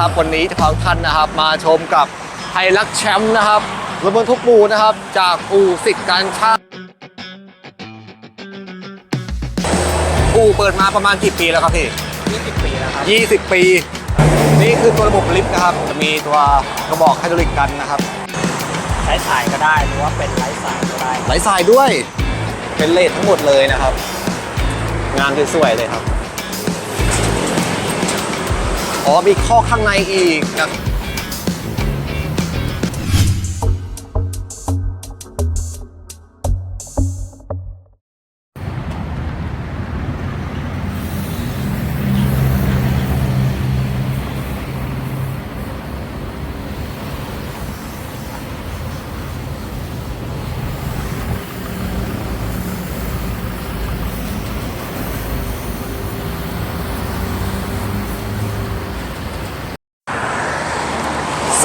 ครับ วันนี้จะพาทุกท่านนะครับ มาชมกับไฮลักแชมป์นะครับรถบรรทุกปูนะครับ จากอู่สิทธิ์การช่างอู่เปิดมาประมาณกี่ปีแล้วครับพี่20 ปีแล้วครับ 20 ปี นี่คือตัวระบบลิฟต์นะครับ จะมีตัวกระบอกไฮดรอลิกกันนะครับใช้สายก็ได้หรือว่าเป็นไร้สายก็ได้ไหลสายด้วย เป็นเลททั้งหมดเลยนะครับ งานสวยๆเลยครับ อ๋อมีข้อข้างในอีกนะ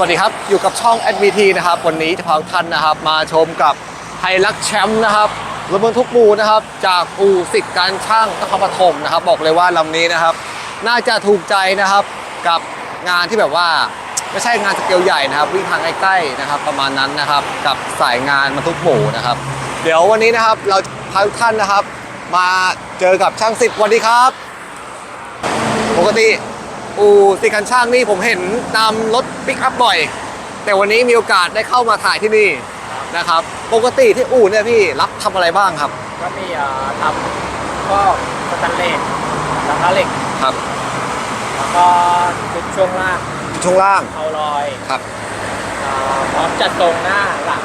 วัสดีครับ อยู่กับช่อง SBT นะครับ วันนี้จะพาท่านนะครับ มาชมกับไฮลักแชมป์นะครับรถบรรทุกปูนะครับ จากอู่สิทธิ์การช่างนครปฐมนะครับ บอกเลยว่าลำนี้นะครับ น่าจะถูกใจนะครับกับงานที่แบบว่าไม่ใช่งานสเกลใหญ่นะครับ วิ่งทางใกล้ๆนะครับ ประมาณนั้นนะครับ กับสายงานบรรทุกปูนะครับ เดี๋ยววันนี้นะครับเราพาทุกท่านนะครับ มาเจอกับช่างสิทธิ์สวัสดีครับ ปกติ อู่สิคันช่างนี่ผมเห็นตามรถปิกอัพบ่อย แต่วันนี้มีโอกาสได้เข้ามาถ่ายที่นี่นะครับ ปกติที่อู่เนี่ยพี่รับทำอะไรบ้างครับ ก็มีเอ่อทำก็สแตนเลสแล้วก็เหล็ก ครับแล้วก็ชุดช่วงล่างช่วงล่างเอาลอยครับ เอ่อพร้อมจัดทรงหน้าหลัง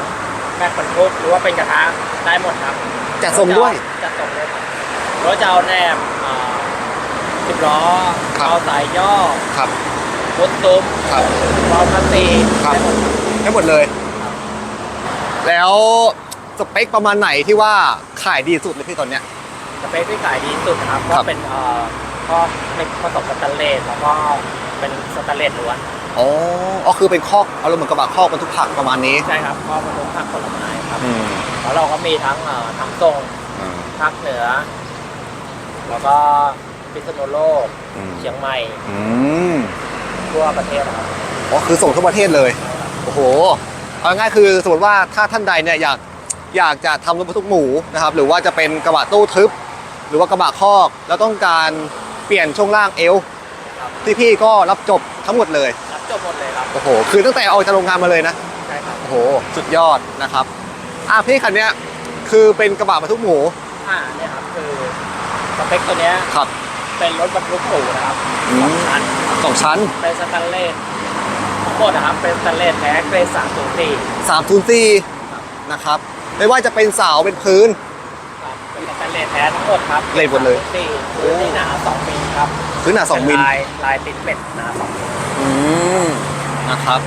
แม็กบรรทุกหรือว่าเป็นกระทะได้หมดครับจัดทรงด้วย จัดทรงด้วยครับรถจะเอาแนบเอ่อ สิบล้อครับ เอาสายย่อครับรถซุ้มครับพร้อมพันตีครับได้หมดครับ ทั้งหมดเลย แล้วสเปคประมาณไหนที่ว่าขายดีสุดเลยพี่ตอนเนี้ย สเปคที่ขายดีที่สุดนะครับครัก็บ เป็นเอ่อก็เป็นผสมสแตนเลสแล้วก็เป็นสแตนเลสล้วนอ๋ออ๋อคือเป็นคอกเอารมณ์เหมือนกระบะคอกบรรทุกผักประมาณนี้ใช่ครับก็ผสมผักผลไม้ครับอืมแล้วเราก็มีทั้งเอ่อทำทรงภาคเหนือ แล้วก็ พิษณุโลก อืม เชียงใหม่อืมทั่วประเทศนะครับอ๋อคือส่งทั่วประเทศเลย โอ้โหเอาง่ายๆคือสมมติว่าถ้าท่านใดเนี่ยอยากอยากจะทำรถบรรทุกหมูนะครับหรือว่าจะเป็นกระบะตู้ทึบ หรือว่ากระบะคอก แล้วต้องการเปลี่ยนช่วงล่างเอวครับที่พี่ก็รับจบทั้งหมดเลยรับจบหมดเลยครับโอ้โหคือตั้งแต่ออกจากโรงงานมาเลยนะ ใช่ครับโอ้โห สุดยอดนะครับ อะพี่คันเนี้ยคือเป็นกระบะบรรทุกหมู อ่าเนี่ยครับคือสเปคตัวเนี้ยครับ เป็นรถบรรทุกหมูนะครับอืมสองชั้นสองชั้นเป็นสแตนเลสทั้งหมดนะครับเป็นสแตนเลสแท้เกรดสามศูนย์สี่สามศูนย์สี่นะครับ ไม่ว่าจะเป็นเสาเป็นพื้น ครับเป็นสแตนเลสแท้ทั้งหมดครับเลสหมดเลย สี่พื้นที่หนาสองมิลครับพื้นหนาสองมิล เป็นลายลายติดเป็ดหนาสองมิลอืมนะครับ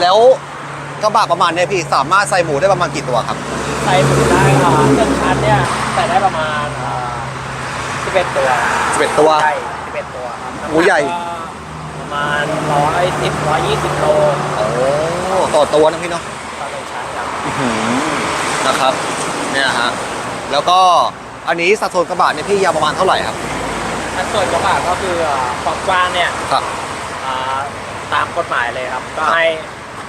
แล้วกระบะประมาณเนี้ยพี่สามารถใส่หมูได้ประมาณกี่ตัวครับ ใส่หมูได้อ่าเครื่องชั้นเนี่ยใส่ได้ประมาณสิบเอ็ ดตัว11ตัว ใช่สิบเอ็ดตัวครับหมูใหญ่น้ำนักก็ประมาณร้อยสิบร้อยยี่สิบโลโอ้ต่อตัวนะพี่เนาะต่อหนึ่งชั้นครับอื้อหือนะครับ เนี่ยฮะ แล้วก็อันนี้สัดส่วนกระบะเนี่ยพี่ยาวประมาณเท่าไหร่ครับอันส่วนกระบะก็คืออ่าความกว้างเนี่ยครับอ่าตามกฎหมายเลยครับ ก็ครับให้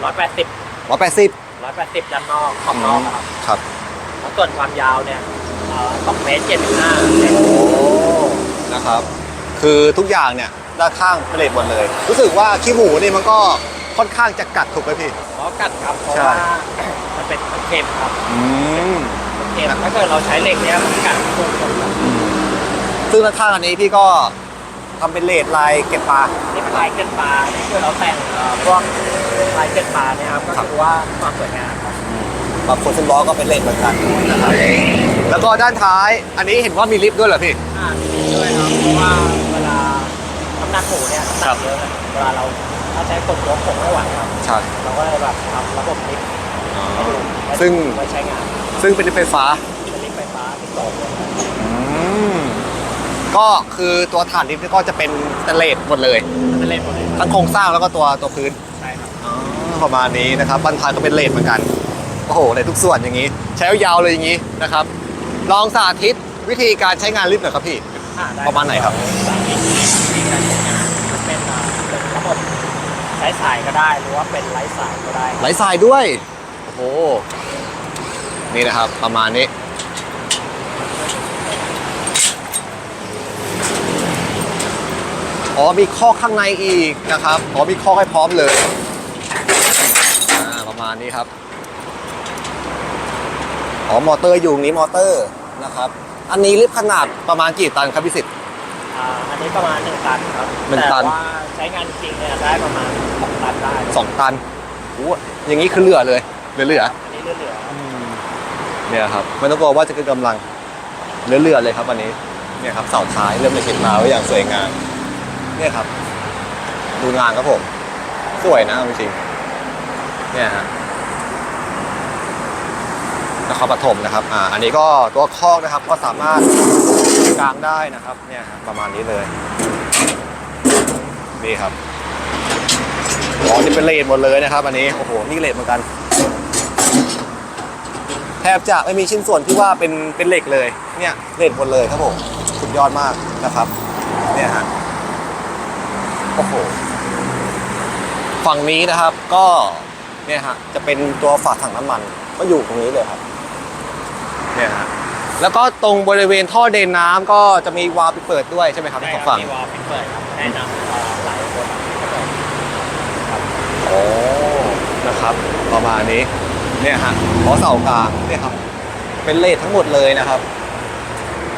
ร้อยแปดสิบร้อยแปดสิบร้อยแปดสิบด้านนอกขอบนอกครับครับ แล้วส่วนความยาวเนี่ยสองเมตรเจ็ดสิบห้าโอ้ นะครับ คือทุกอย่างเนี่ยด้านข้างเป็นเลทหมดเลย รู้สึกว่าขี้หมูนี่มันก็ค่อนข้างจะกัดถูกไหมพี่เพราะกัดครับเพราะใช่ ว่ามันเป็นเค็มครับอืมเค็มถ้าเกิดเราใช้เหล็กเนี่ยมันกัดทุกคนครับซึ่งด้านข้างอันนี้พี่ก็ทำเป็นเลทลายเก็บปลา นี่เป็นลายเกล็ดปลาที่คือเราแต่งเอ่อพวกลายเกล็ดปลาเนี่ยครับก็ครับ คือว่าความสวยงามครับ บางคนซึ่งล้อก็เป็นเลทเหมือนกันนะครับแล้วก็ด้านท้ายอันนี้เห็นว่ามีลิฟต์ด้วยเหรอพี่ อ่ามีด้วยครับเพราะว่าเวลาน้ำหนักหมูเนี่ยน้ำหนักเยอะนะเวลาเราถ้าใช้กดยกผมไม่ไหวครับใช่ เราก็เลยแบบทำระบบลิฟต์ให้ดูไว้ซึ่ง ไว้ใช้งานซึ่งเป็นลิฟต์ไฟฟ้า เป็นลิฟต์ไฟฟ้าติดต่อด้วยก็คือตัวฐานลิฟต์นี่ก็จะเป็นสแตนเลสหมดเลย มันเล่นหมดเลยครับทั้งโครงสร้างแล้วก็ตัวตัวพื้น ใช่ครับ ประมาณนี้นะครับบันทายก็เป็นเลทเหมือนกัน โอ้โหในทุกส่วนอย่างนี้ ใช้ยาวๆเลยอย่างนี้นะครับ ลองสาธิตวิธีการใช้งานลิฟต์หน่อยครับพี่อ่ได้ประมาณไหนครับ สาธิตวิธีการใช้งานมันเป็นอ่าเป็นระบบร้สายก็ได้ หรือว่าเป็นไร้สายก็ได้ไหลสายด้วย โอ้โห นี่นะครับ ประมาณนี้ อ๋อมีข้อข้างในอีกนะครับ อ๋อมีข้อให้พร้อมเลย อ่า ประมาณนี้ครับ อ๋อ มอเตอร์อยู่ตรงนี้มอเตอร์นะครับ อันนี้ลิฟต์ขนาดประมาณกี่ตันครับพี่สิทธิ์ อ่าอันนี้ประมาณหนึ่งตันครับหนึ่งตัน แต่ว่าใช้งานจริงเนี่ยได้ประมาณสองตันได้สองตันโอ้อย่างนี้คือเหลือเลยเหลือเหลืออันนี้เหลือๆ เนี่ยครับไม่ต้องกลัวว่าจะเกินกำลังเลื่อนๆเลยครับอันนี้เนี่ยครับเสาท้ายเริ่มจะเข็นมาไว้อย่างสวยงามเนี่ยครับ ดูงานครับผม สวยนะเอาจริงๆเนี่ยฮะ นครปฐมนะครับอ่าอันนี้ก็ตัวคอกนะครับก็สามารถกางได้นะครับเนี่ยประมาณนี้เลยนี่ครับอ๋อนี่เป็นเลนหมดเลยนะครับ อันนี้โอ้โหนี่เลนเหมือนกัน แทบจะไม่มีชิ้นส่วนที่ว่าเป็นเป็นเหล็กเลยเนี่ยเหล็กหมดเลยครับผมสุดยอดมากนะครับเนี่ยฮะโอ้โหฝั่งนี้นะครับก็เนี่ยฮะจะเป็นตัวฝาถังน้ำมันก็อยู่ตรงนี้เลยครับ เนี่ยฮะแล้วก็ตรงบริเวณท่อเดนน้ำก็จะมีวาล์วปิดเปิดด้วยใช่ไหมครับใช่ทั้งคสรัอบงฝั่งมีวอลปิดเปิดครับแนะนำเอ่อหลายคนครับโอ้นะครับ ประมาณนี้เนี่ยฮะขอเสากลางเนี่ยครับ เป็นเลททั้งหมดเลยนะครับ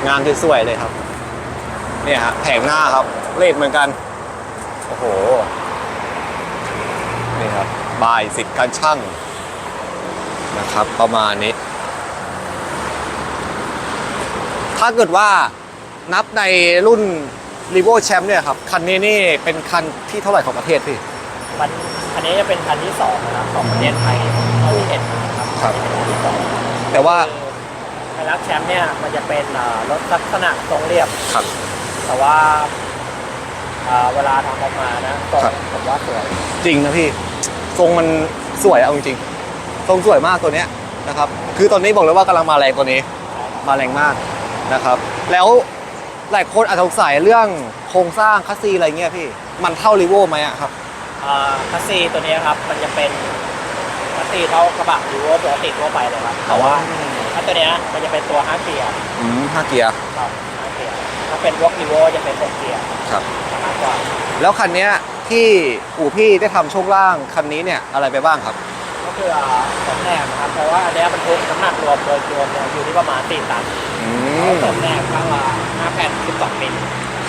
งานสวยๆเลยครับ เนี่ยฮะแผงหน้าครับเลทเหมือนกัน โอ้โห นี่ครับบายสิทธิ์การช่างนะครับ ประมาณนี้ ถ้าเกิดว่านับในรุ่น r e v o Champ เนี่ยครับ คันนี้นี่เป็นคันที่เท่าไหร่ของประเทศพี่วันอันนี้จะเป็นคันที่สองนะครับของประเทศไทยเท่าที่เห็นนะครับครับคันที่สองแต่ว่าไฮรักแชมป์เนี่ยมันจะเป็นอ่ารถลักษณะทรงเรียบ ครับ แต่ว่าอ่าเวลาทำออกมานะทรงครับ ผมว่าสวยจริงนะพี่ ทรงมันสวยเอาจริงๆทรงสวยมากตัวเนี้ยนะครับ คือตอนนี้บอกเลยว่ากำลังมาแรงตัวนี้ มาแรงมาก นะครับ แล้วหลายคนอาจจะสงสัยเรื่องโครงสร้างคัสซีอะไรเงี้ยพี่ มันเท่ารีโวไหมอะครับ อ่าคัสซีตัวนี้ครับมันจะเป็นคัสซีเท่ากระบะหรือว่าปกติทั่วไปเลยครับแต่ว่าถ้าตัวเนี้ยมันจะเป็นตัว5เกียร์อืมห้าเกียร์ครับ5เกียร์ถ้าเป็นวอล์กอีโวจะเป็น6เกียร์ครับ มากกว่าแล้วคันเนี้ยที่อู่พี่ได้ทำช่วงล่างคันนี้เนี่ยอะไรไปบ้างครับ ก็คืออ่าสมแนบนะครับแต่ว่าอันเนี้ยบรรทุกน้ำหนักรวมโดยรวมเนี่ยอยู่ที่ประมาณ4ตัน อืแล้วมสมแนบข้างละ5แผ่น12มิล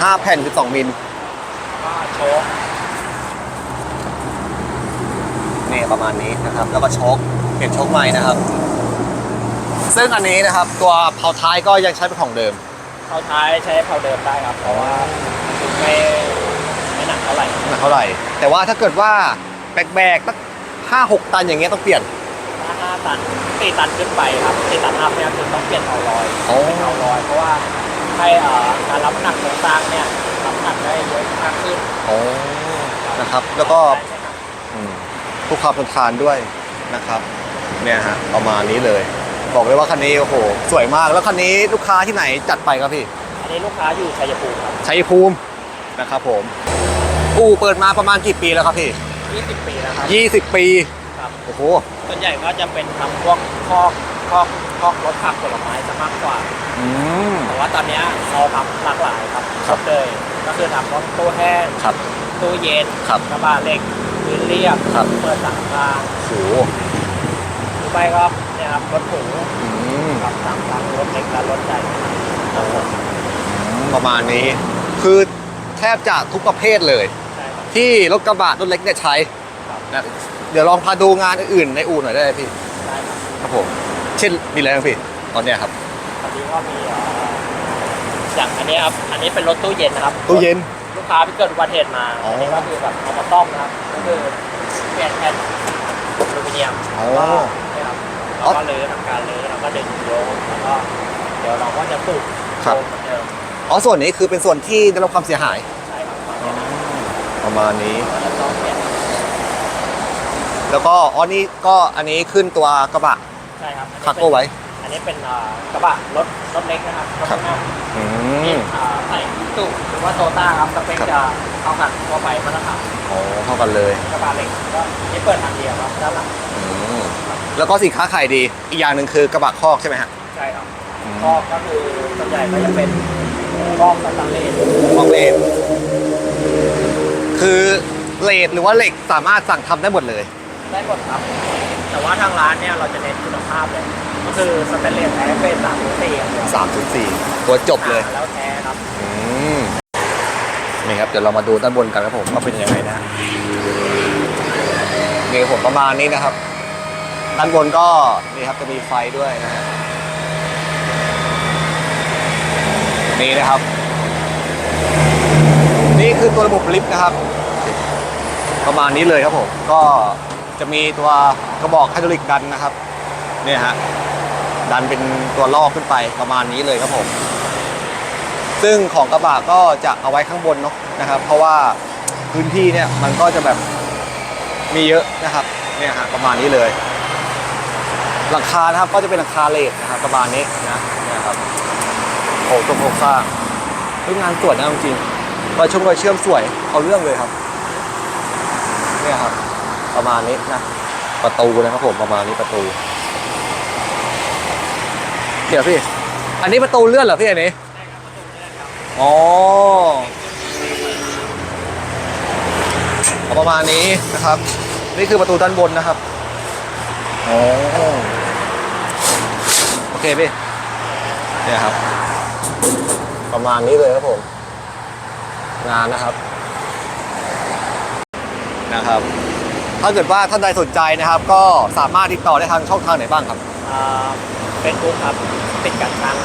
ห้าแผ่นคือสองมิลก็โชคนี่ประมาณนี้นะครับ แล้วก็โชคเปลี่ยนโชคใหม่นะครับ ซึ่งอันนี้นะครับ ตัวเผาท้ายก็ยังใช้เป็นของเดิมเข้าท้ายใช้เพาเดิมได้ครับ เพราะว่าไม่ไม่หนักเท่าไหร่หนักเท่าไหร่ แต่ว่าถ้าเกิดว่าแบกๆตั้งห้าหกตันอย่างเงี้ยต้องเปลี่ยนถ้า5 ตัน4ตันขึ้นไปครับ4ตันอัพเนี่ยคือต้องเปลี่ยนเผาลอยโอ้เป็นเผาลอย เพราะว่าให้เอ่อการรับน้ำหนักโครงสร้างเนี่ยรับน้ำหนักได้เยอะมากขึ้นโอ้นะครับแล้วก็อืมผู้ความทนทานด้วยนะครับเนี่ยฮะประมาณนี้เลย บอกเลยว่าคันนี้โอ้โหสวยมากแล้วคันนี้ลูกค้าที่ไหนจัดไปครับพี่อันนี้ลูกค้าอยู่ชัยภูมิครับชัยภูมินะครับผมอู่เปิดมาประมาณกี่ปีแล้วครับพี่ 20 ปีแล้วครับ 20 ปีครับ โอ้โห ส่วนใหญ่ก็จะเป็นทำพวกคอกคอกคอกรถผักผลไม้จะมากกว่า อืม แต่ว่าตอนเนี้ยเราทำหลากหลายครับครับเลย ก็คือทำรถตู้แห้งครับ ตู้เย็นครับ กระบะเหล็กพื้นเรียบครับ เปิดสังทางโอ้โหหรือไม่ก็เนี่ยครับรถหมูอืมครับสังทางรถเล็กและรถใหญ่ครับผมประมาณนี้ คือแทบจะทุกประเภทเลย ใช่ครับ ที่รถกระบะรถเล็กเนี่ยใช้ครับ นะ เดี๋ยวลองพาดูงานอื่นๆในอู่หน่อยได้ไหมพี่ ได้ครับครับผม เช่นมีอะไรบ้างพี่ ตอนเนี้ยครับ ตอนนี้ก็มีเอ่ออย่างอันนี้ครับอันนี้เป็นรถตู้เย็นนะครับตู้เย็น ลูกค้าไปเกิดอุบัติเหตุมาอ๋ออัอันนี้ก็คือแบบเอามาต้อมนะครับก็คือเปลี่ยนแผ่นอลูมิเนียมอ๋อ แล้วก็เนี่ยครับแล้วก็เลยทำการเลยแล้วก็ดึงโยงแล้วก็เดี๋ยวเราก็จะปลูกครับโงเหมือนเดิมอ๋อส่วนนี้คือเป็นส่วนที่ได้รับความเสียหายใช่ครับตอนนี้นะประมาณนี้ก็จะต้องเปลี่ยน แล้วก็อ๋อนี่ก็อันนี้ขึ้นตัวกระบะใช่ครับอันนี้คาเป็นโก้ไว้ อันนี้เป็นอ่ากระบะรถรถเล็กนะครับรถครับข้างหน้าอืม อ่าใส่ตู้หรือว่าโตต้าครับสเปคครับ จะเท่ากันทั่วไปมาตรฐานโอ้เท่ากันเลยกระบะเหล็กก็นี่เปิดทางเดียวครับด้านหลังอืมแล้วก็สินค้าขายดี อีกอย่างหนึ่งคือกระบะคอกใช่ไหมฮะใช่ครับอืมคอกก็คือส่วนใหญ่ก็จะเป็นคอกสแตนเลสคอกเลนคือเลดหรือว่าเหล็กสามารถสั่งทำได้หมดเลย ได้หมดครับ แต่ว่าทางร้านเนี่ยเราจะเน้นคุณภาพเลย ก็คือสแตนเลสแท้เป็นสามหรือสี่อย่างเดียว3.4ตัวจบเลยอ่าแล้วแท้ครับ อืม นี่ครับ เดี๋ยวเรามาดูด้านบนกันครับผมว่าเป็นยังไงนะนี่ครับผมประมาณนี้นะครับ ด้านบนก็นี่ครับจะมีไฟด้วยนะฮะนี่นะครับ นี่คือตัวระบบลิฟต์นะครับ ประมาณนี้เลยครับผม ก็ จะมีตัวกระบอกไฮดรอลิกดันนะครับเนี่ยฮะดันเป็นตัวลอกขึ้นไปประมาณนี้เลยครับผม ซึ่งของกระบะก็จะเอาไว้ข้างบนเนาะนะครับ เพราะว่าพื้นที่เนี่ยมันก็จะแบบมีเยอะนะครับเนี่ยฮะประมาณนี้เลยหลังคานะครับก็จะเป็นหลังคาเลดนะครับประมาณนี้นะนี่ครับโอ้ตัวโครงสร้างเฮ้ยงานสวยนะจริงๆรอยชมรอยเชื่อมสวยเอาเรื่องเลยครับเนี่ยครับ ประมาณนี้นะ ประตูนะครับผมประมาณนี้ประตูเดี๋ยวพี่ อันนี้ประตูเลื่อนเหรอพี่อันนี้อ๋อประมาณนี้นะครับ นี่คือประตูด้านบนนะครับอ๋อโอเคพี่เนี่ยครับ ประมาณนี้เลยครับผมงานนะครับนะครับ ถ้าเกิดว่าท่านใดสนใจนะครับ ก็สามารถติดต่อได้ทางช่องทางไหนบ้างครับ เฟซบุ๊กครับติดกันทาง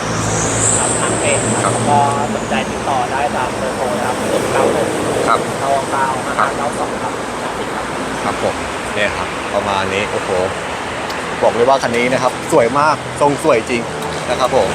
ครับทางเพจคครัรับบแล้วก็สนใจติดต่อได้ตามเบอร์โทรนะครับศูนย์เก้าหกครับเก้าเก้าห้าห้าเก้าสองครับติดครับครับผมเนี่ยครับประมาณนี้โอ้โหบอกเลยว่าคันนี้นะครับ สวยมากทรงสวยจริงนะครับผม